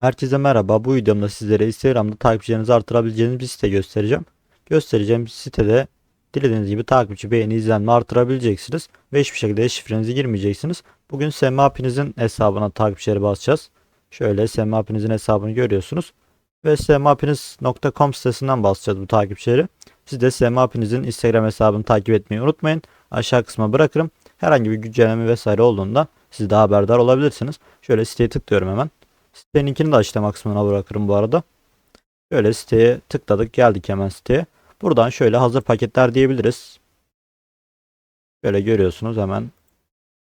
Herkese merhaba. Bu videomda sizlere Instagram'da takipçilerinizi artırabileceğiniz bir site göstereceğim. Göstereceğim sitede dilediğiniz gibi takipçi, beğeni, izlenme artırabileceksiniz. Ve hiçbir şekilde şifrenizi girmeyeceksiniz. Bugün Semapinizin hesabına takipçileri basacağız. Şöyle Semapinizin hesabını görüyorsunuz. Ve semapiniz.com sitesinden basacağız bu takipçileri. Siz de Semapinizin Instagram hesabını takip etmeyi unutmayın. Aşağı kısma bırakırım. Herhangi bir güncelleme vesaire olduğunda siz de haberdar olabilirsiniz. Şöyle siteye tıklıyorum hemen. Sitenin linkini de açıklama kısmına bırakırım bu arada. Şöyle siteye tıkladık geldik hemen siteye. Buradan şöyle hazır paketler diyebiliriz. Şöyle görüyorsunuz hemen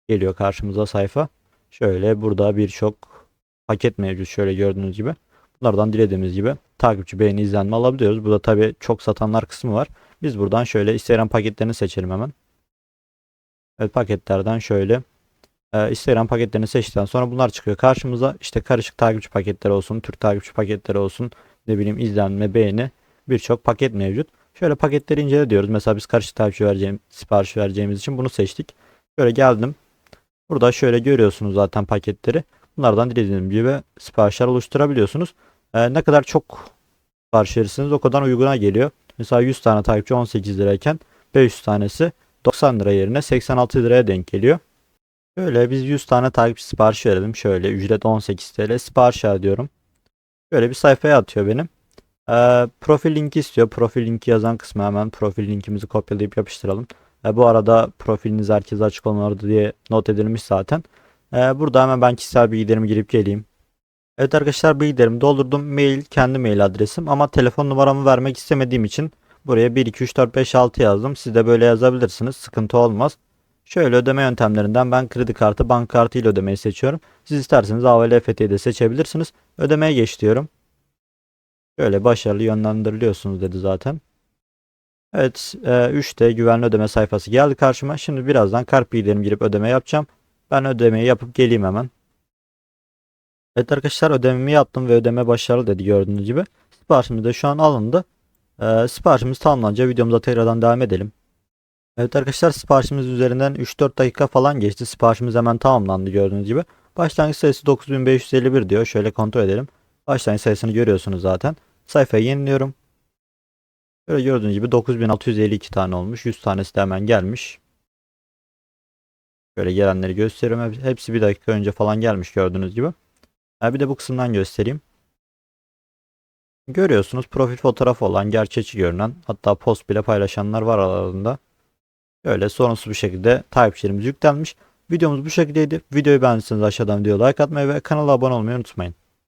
geliyor karşımıza sayfa. Şöyle burada birçok paket mevcut şöyle gördüğünüz gibi. Bunlardan dilediğimiz gibi takipçi beğeni izlenme alabiliyoruz. Burada tabi çok satanlar kısmı var. Biz buradan şöyle Instagram paketlerini seçelim hemen. Evet paketlerden şöyle e, Instagram paketlerini seçtikten sonra bunlar çıkıyor karşımıza. İşte karışık takipçi paketleri olsun, Türk takipçi paketleri olsun, ne bileyim izlenme, beğeni birçok paket mevcut. Şöyle paketleri incele diyoruz. Mesela biz karışık takipçi vereceğim, sipariş vereceğimiz için bunu seçtik. Şöyle geldim. Burada şöyle görüyorsunuz zaten paketleri. Bunlardan dilediğim gibi siparişler oluşturabiliyorsunuz. E, ne kadar çok sipariş verirseniz o kadar uyguna geliyor. Mesela 100 tane takipçi 18 lirayken 500 tanesi 90 lira yerine 86 liraya denk geliyor. Şöyle biz 100 tane takipçi sipariş verelim. Şöyle ücret 18 TL sipariş diyorum. Şöyle bir sayfaya atıyor benim. Ee, profil linki istiyor. Profil linki yazan kısmı hemen profil linkimizi kopyalayıp yapıştıralım. Ee, bu arada profiliniz herkese açık olmalı diye not edilmiş zaten. Ee, burada hemen ben kişisel bilgilerimi girip geleyim. Evet arkadaşlar bilgilerimi doldurdum. Mail kendi mail adresim ama telefon numaramı vermek istemediğim için buraya 1 2 3 4 5 6 yazdım. Siz de böyle yazabilirsiniz. Sıkıntı olmaz. Şöyle ödeme yöntemlerinden ben kredi kartı, banka kartı ile ödemeyi seçiyorum. Siz isterseniz AVL EFT'yi de seçebilirsiniz. Ödemeye geç diyorum. Şöyle başarılı yönlendiriliyorsunuz dedi zaten. Evet 3'te güvenli ödeme sayfası geldi karşıma. Şimdi birazdan kart bilgilerimi girip ödeme yapacağım. Ben ödemeyi yapıp geleyim hemen. Evet arkadaşlar ödememi yaptım ve ödeme başarılı dedi gördüğünüz gibi. Siparişimiz de şu an alındı. Ee, siparişimiz tamamlanınca videomuza tekrardan devam edelim. Evet arkadaşlar siparişimiz üzerinden 3-4 dakika falan geçti. Siparişimiz hemen tamamlandı gördüğünüz gibi. Başlangıç sayısı 9551 diyor. Şöyle kontrol edelim. Başlangıç sayısını görüyorsunuz zaten. Sayfayı yeniliyorum. Böyle gördüğünüz gibi 9652 tane olmuş. 100 tanesi de hemen gelmiş. Şöyle gelenleri gösteriyorum. Hepsi bir dakika önce falan gelmiş gördüğünüz gibi. Ha, bir de bu kısımdan göstereyim. Görüyorsunuz profil fotoğrafı olan gerçekçi görünen hatta post bile paylaşanlar var aralarında. Böyle sorunsuz bir şekilde takipçilerimiz yüklenmiş. Videomuz bu şekildeydi. Videoyu beğendiyseniz aşağıdan videoya like atmayı ve kanala abone olmayı unutmayın.